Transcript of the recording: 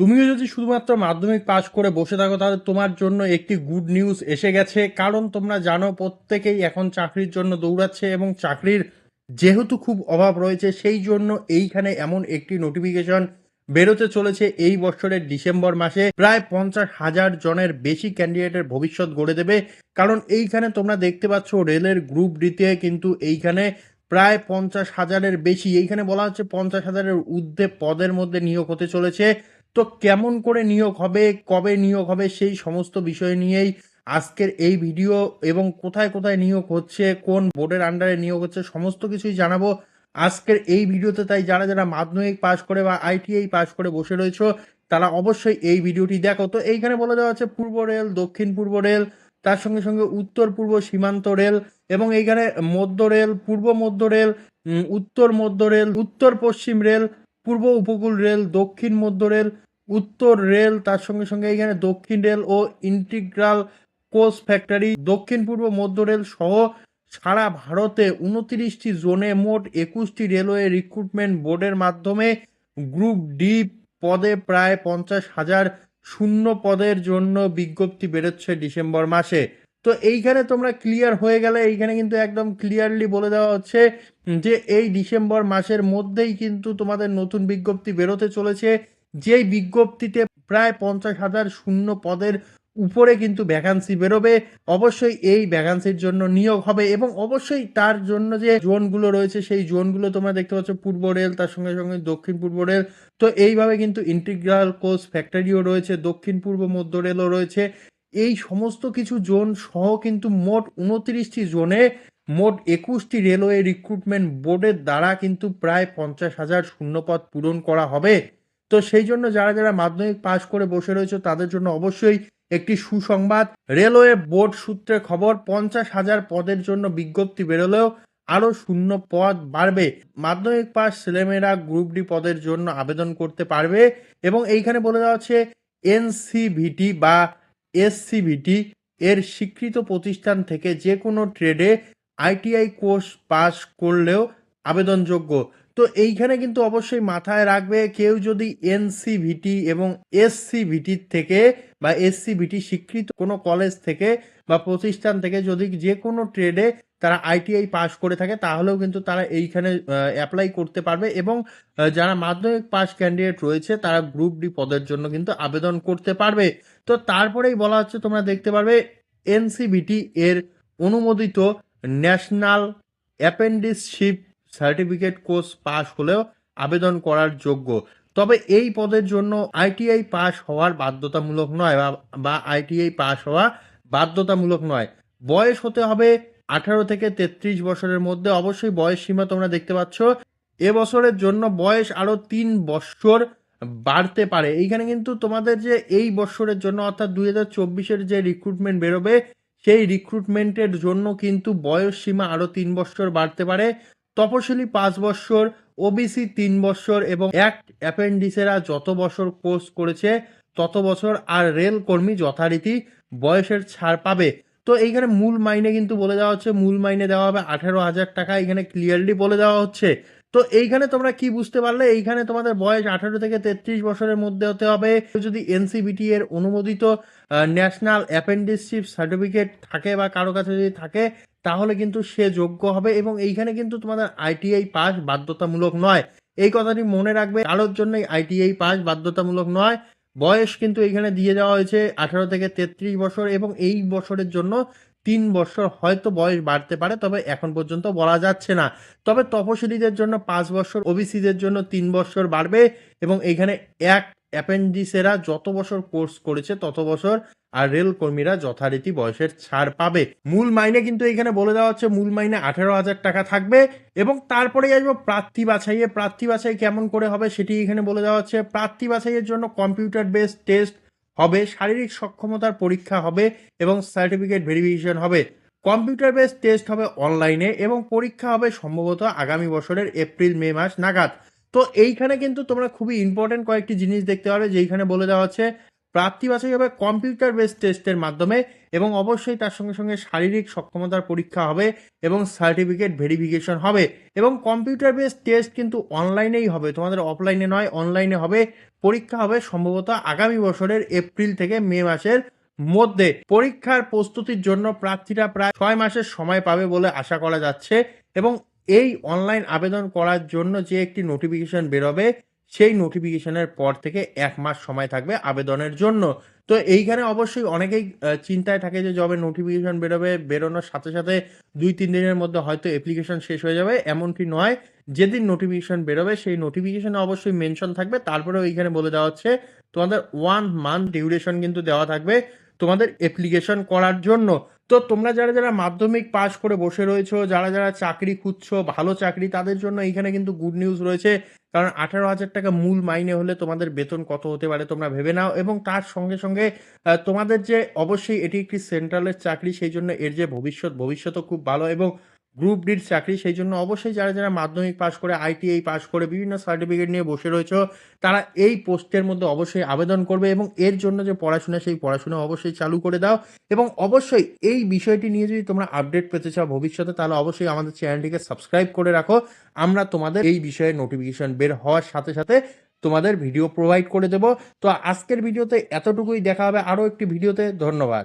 তুমিও যদি শুধুমাত্র মাধ্যমিক পাশ করে বসে থাকো, তাহলে তোমার জন্য একটি গুড নিউজ এসে গেছে। কারণ তোমরা জানো, প্রত্যেকেই এখন চাকরির জন্য দৌড়াচ্ছে এবং চাকরির যেহেতু খুব অভাব রয়েছে, সেই জন্য এইখানে এমন একটি নোটিফিকেশন বেরোতে চলেছে এই বছরের ডিসেম্বর মাসে। প্রায় পঞ্চাশ হাজার জনের বেশি ক্যান্ডিডেটের ভবিষ্যৎ গড়ে দেবে। কারণ এইখানে তোমরা দেখতে পাচ্ছ, রেলের গ্রুপ ডিতে কিন্তু এইখানে প্রায় পঞ্চাশ হাজারের বেশি, এইখানে বলা হচ্ছে পঞ্চাশ হাজারের ঊর্ধ্বে পদের মধ্যে নিয়োগ হতে চলেছে। তো কেমন করে নিয়োগ হবে, কবে নিয়োগ হবে, সেই সমস্ত বিষয় নিয়েই আজকের এই ভিডিও এবং কোথায় কোথায় নিয়োগ হচ্ছে, কোন বোর্ডের আন্ডারে নিয়োগ হচ্ছে, সমস্ত কিছুই জানাব আজকের এই ভিডিওতে। তাই যারা যারা মাধ্যমিক পাশ করে বা আইটিআই পাশ করে বসে রয়েছে, তারা অবশ্যই এই ভিডিওটি দেখো। তো এইখানে বলে দেওয়া আছে পূর্ব রেল, দক্ষিণ পূর্ব রেল, তার সঙ্গে সঙ্গে উত্তর পূর্ব সীমান্ত রেল এবং এইখানে মধ্য রেল, পূর্ব মধ্য রেল উত্তর মধ্য রেল, উত্তর পশ্চিম রেল পূর্ব উপকূল রেল, দক্ষিণ মধ্য রেল, উত্তর রেল, তার সঙ্গে সঙ্গে এখানে দক্ষিণ রেল ও ইন্টিগ্রাল কোচ ফ্যাক্টরি, দক্ষিণ পূর্ব মধ্য রেল সহ সারা ভারতে উনত্রিশটি জোনে মোট একুশটি রেলওয়ে রিক্রুটমেন্ট বোর্ডের মাধ্যমে গ্রুপ ডি পদে প্রায় পঞ্চাশ হাজার শূন্য পদের জন্য বিজ্ঞপ্তি বেরোচ্ছে ডিসেম্বর মাসে। তো এইখানে তোমরা ক্লিয়ার হয়ে গেলে, এইখানে কিন্তু একদম ক্লিয়ারলি বলে দেওয়া হচ্ছে যে এই ডিসেম্বর মাসের মধ্যেই কিন্তু তোমাদের নতুন বিজ্ঞপ্তি বেরোতে চলেছে। যেই বিজ্ঞপ্তিতে প্রায় পঞ্চাশ হাজার শূন্য পদের উপরে কিন্তু ভ্যাকান্সি বেরোবে। অবশ্যই এই ভ্যাকান্সির জন্য নিয়োগ হবে এবং অবশ্যই তার জন্য যে জোনগুলো রয়েছে, সেই জোনগুলো তোমরা দেখতে পাচ্ছ, পূর্ব রেল, তার সঙ্গে সঙ্গে দক্ষিণ পূর্ব রেল। তো এইভাবে কিন্তু ইন্টিগ্রাল কোচ ফ্যাক্টরিও রয়েছে, দক্ষিণ পূর্ব মধ্য রেলও রয়েছে। এই সমস্ত কিছু জোন সহ কিন্তু মোট উনত্রিশটি জোনে মোট একুশটি রেলওয়ে রিক্রুটমেন্ট বোর্ডের দ্বারা কিন্তু প্রায় পঞ্চাশ হাজার শূন্যপদ পূরণ করা হবে। তো সেই জন্য যারা যারা মাধ্যমিক পাশ করে বসে রয়েছে, তাদের জন্য অবশ্যই একটি সুসংবাদ। রেলওয়ে বোর্ড সূত্রে খবর, পঞ্চাশ হাজার পদের জন্য বিজ্ঞপ্তি বেরোলেও আরও শূন্য পদ বাড়বে। মাধ্যমিক পাস ছেলেমেয়েরা গ্রুপ ডি পদের জন্য আবেদন করতে পারবে এবং এইখানে বলে দেওয়া হচ্ছে এনসিভিটি বা এসসিভিটি এর স্বীকৃত প্রতিষ্ঠান থেকে যে কোনো ট্রেডে আইটিআই কোর্স পাস করলেও আবেদনযোগ্য। তো এইখানে কিন্তু অবশ্যই মাথায় রাখবে কেউ যদি এনসিভিটি এবং এসসিভিটি থেকে বা এসসিভিটি স্বীকৃত কোনো কলেজ থেকে বা প্রতিষ্ঠান থেকে যদি যে কোনো ট্রেডে তারা আইটিআই পাস করে থাকে, তাহলেও কিন্তু তারা এইখানে অ্যাপ্লাই করতে পারবে এবং যারা মাধ্যমিক পাস ক্যান্ডিডেট রয়েছে তারা গ্রুপ ডি পদের জন্য কিন্তু আবেদন করতে পারবে। তো তারপরেই বলা হচ্ছে তোমরা দেখতে পারবে এনসিবিটি এর অনুমোদিত national apprenticeship certificate course pass হলেও আবেদন করার যোগ্য। তবে এই পদের জন্য আইটিআই পাস হওয়ার বাধ্যতামূলক নয় বা- আইটিআই পাস হওয়া বাধ্যতামূলক নয়। বয়স হতে হবে আঠারো থেকে তেত্রিশ বছরের মধ্যে। অবশ্যই বয়স সীমা তোমরা দেখতে পাচ্ছ। এবছরের জন্য বয়স আরও তিন বছর বাড়তে পারে। এইখানে কিন্তু তোমাদের যে এই বছরের জন্য অর্থাৎ দুই হাজার চব্বিশের যে রিক্রুটমেন্ট বেরোবে, সেই রিক্রুটমেন্টের জন্য কিন্তু বয়স সীমা আরও তিন বছর বাড়তে পারে। তপশিলি পাঁচ বছর ওবিসি তিন বছর এবং এক অ্যাপেন্ডিসেরা যত বছর কোর্স করেছে, তত বছর আর রেল কর্মী যথারীতি বয়সের ছাড় পাবে। তো এইখানে মূল মাইনে কিন্তু বলে দেওয়া হচ্ছে, মূল মাইনে দেওয়া হবে আঠেরো হাজার টাকা। এখানে ক্লিয়ারলি বলে দেওয়া হচ্ছে। তো এইখানে তোমরা কি বুঝতে পারলে? এইখানে তোমাদের বয়স আঠারো থেকে তেত্রিশ বছরের মধ্যে হতে হবে। যদি এনসিবিটি এর অনুমোদিত ন্যাশনাল অ্যাপেন্ডিসশিপ সার্টিফিকেট থাকে বা কারও কাছে যদি থাকে, তাহলে কিন্তু সে যোগ্য হবে এবং এইখানে কিন্তু তোমাদের আইটিআই পাস বাধ্যতামূলক নয়। এই কথাটি মনে রাখবে, কারোর জন্যই আইটিআই পাস বাধ্যতামূলক নয়। বয়স কিন্তু এখানে দিয়ে দেওয়া হয়েছে আঠারো থেকে তেত্রিশ বছর এবং এই বছরের জন্য তিন বছর হয়তো বয়স বাড়তে পারে, তবে এখন পর্যন্ত বলা যাচ্ছে না। তবে তপশিলীদের জন্য পাঁচ বছর, ওবিসিদের জন্য তিন বছর বাড়বে এবং এখানে এক অ্যাপেন্ডিসেরা যত বছর কোর্স করেছে তত বছর আর রেল কর্মীরা যথারীতি বয়সের ছাড় পাবে। মূল মাইনে কিন্তু এখানে বলে দেওয়া হচ্ছে, মূল মাইনে আঠেরো হাজার টাকা থাকবে এবং তারপরে আসব প্রার্থী বাছাইয়ে। প্রার্থী বাছাই কেমন করে হবে সেটি এখানে বলে দেওয়া হচ্ছে। প্রার্থী বাছাইয়ের জন্য কম্পিউটার বেসড টেস্ট হবে, শারীরিক সক্ষমতার পরীক্ষা হবে এবং সার্টিফিকেট ভেরিফিকেশন হবে। কম্পিউটার বেস টেস্ট হবে অনলাইনে এবং পরীক্ষা হবে সম্ভবত আগামী বছরের এপ্রিল মে মাস নাগাদ। তো এইখানে কিন্তু তোমরা খুবই ইম্পর্টেন্ট কয়েকটি জিনিস দেখতে পাবে, যেইখানে বলে দেওয়া হচ্ছে প্রার্থী বাছাই হবে কম্পিউটার বেস টেস্টের মাধ্যমে এবং অবশ্যই তার সঙ্গে সঙ্গে শারীরিক সক্ষমতার পরীক্ষা হবে এবং সার্টিফিকেট ভেরিফিকেশন হবে এবং কম্পিউটার বেস টেস্ট কিন্তু অনলাইনেই হবে, তোমাদের অফলাইনে নয়, অনলাইনে হবে। পরীক্ষা হবে সম্ভবত আগামী বছরের এপ্রিল থেকে মে মাসের মধ্যে। পরীক্ষার প্রস্তুতির জন্য প্রার্থীরা প্রায় ছয় মাসের সময় পাবে বলে আশা করা যাচ্ছে এবং এই অনলাইন আবেদন করার জন্য যে একটি নোটিফিকেশন বেরোবে সেই নোটিফিকেশনের পর থেকে এক মাস সময় থাকবে আবেদনের জন্য। তো এইখানে অবশ্যই অনেকেই চিন্তায় থাকে যে যবে নোটিফিকেশন বেরোবে, বেরোনোর সাথে সাথে দুই তিন দিনের মধ্যে হয়তো অ্যাপ্লিকেশন শেষ হয়ে যাবে। এমনটি নয়, যেদিন নোটিফিকেশন বেরোবে সেই নোটিফিকেশনে অবশ্যই মেনশন থাকবে। তারপরেও এইখানে বলে দেওয়া হচ্ছে, তোমাদের ওয়ান মান্থ ডিউরেশন কিন্তু দেওয়া থাকবে তোমাদের অ্যাপ্লিকেশন করার জন্য। তো তোমরা যারা যারা মাধ্যমিক পাশ করে বসে রয়েছো, যারা যারা চাকরি খুঁজছো, ভালো চাকরি, তাদের জন্য এইখানে কিন্তু গুড নিউজ রয়েছে। কারণ আঠারো হাজার টাকা মূল মাইনে হলে তোমাদের বেতন কত হতে পারে তোমরা ভেবে নাও। এবং তার সঙ্গে সঙ্গে তোমাদের যে অবশ্যই এটি একটি সেন্ট্রালের চাকরি, সেই জন্য এর যে ভবিষ্যৎ, ভবিষ্যৎও খুব ভালো। এবং গ্রুপ ডির চাকরি, সেই জন্য অবশ্যই যারা যারা মাধ্যমিক পাশ করে আইটিআই পাশ করে, বিভিন্ন সার্টিফিকেট নিয়ে বসে রয়েছে, তারা এই পোস্টের মধ্যে অবশ্যই আবেদন করবে এবং এর জন্য যে পড়াশোনা, সেই পড়াশোনা অবশ্যই চালু করে দাও এবং অবশ্যই এই বিষয়টি নিয়ে যদি তোমরা আপডেট পেতে চাও ভবিষ্যতে, তাহলে অবশ্যই আমাদের চ্যানেলটিকে সাবস্ক্রাইব করে রাখো। আমরা তোমাদের এই বিষয়ে নোটিফিকেশন বের হওয়ার সাথে সাথে তোমাদের ভিডিও প্রোভাইড করে দেব। তো আজকের ভিডিওতে এতটুকুই, দেখা হবে আরও একটি ভিডিওতে ধন্যবাদ।